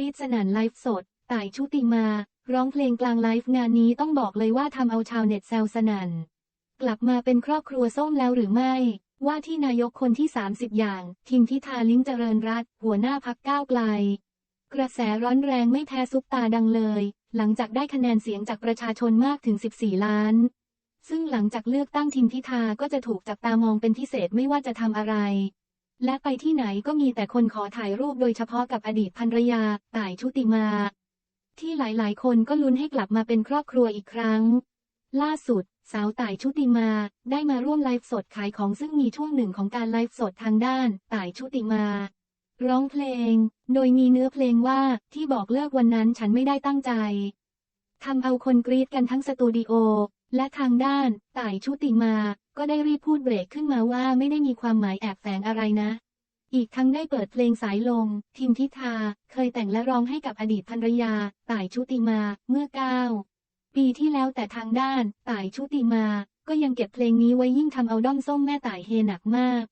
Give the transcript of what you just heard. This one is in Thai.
รีดสนั่นไลฟ์สด ต่ายชุติมา ร้องเพลงกลางไลฟ์งานนี้ต้องบอกเลยว่าทำเอาชาวเน็ตแซวสนั่น กลับมาเป็นครอบครัวส้มแล้วหรือไม่ ว่าที่นายกคนที่ 30 อย่าง ทิมพิธาลิ้มเจริญรัตหัวหน้าพักก้าวไกล กระแสร้อนแรงไม่แพ้ซุปตาดังเลย หลังจากได้คะแนนเสียงจากประชาชนมากถึง 14 ล้าน ซึ่งหลังจากเลือกตั้งทิมพิธาก็จะถูกจับตามองเป็นพิเศษไม่ว่าจะทำอะไร และไปที่ไหนก็มีแต่คนขอถ่ายรูปโดยเฉพาะกับอดีตภรรยาต่ายชุติมา ที่หลายๆ คนก็ลุ้นให้กลับมาเป็นครอบครัวอีกครั้ง ล่าสุด สาวต่ายชุติมาได้มาร่วมไลฟ์สดขายของซึ่งมีช่วงหนึ่งของการไลฟ์สดทางด้านต่ายชุติมา ร้องเพลง โดยมีเนื้อเพลงว่าที่บอกเลิกวันนั้นฉันไม่ได้ตั้งใจทำเอาคนกรีดกันทั้งสตูดิโอ และทางด้าน ต่ายชุติมา ก็ได้รีบพูดเบรกขึ้นมาว่าไม่ได้มีความหมายแอบแฝงอะไรนะ อีกทั้งได้เปิดเพลงสายลม ทิมทิทา เคยแต่งและร้องให้กับอดีตภรรยา ต่ายชุติมาเมื่อเก้าปีที่แล้วแต่ทางด้าน ต่ายชุติมา ก็ยังเก็บเพลงนี้ไว้ยิ่งทำเอาด้อมส้มแม่ต่ายเฮหนักมาก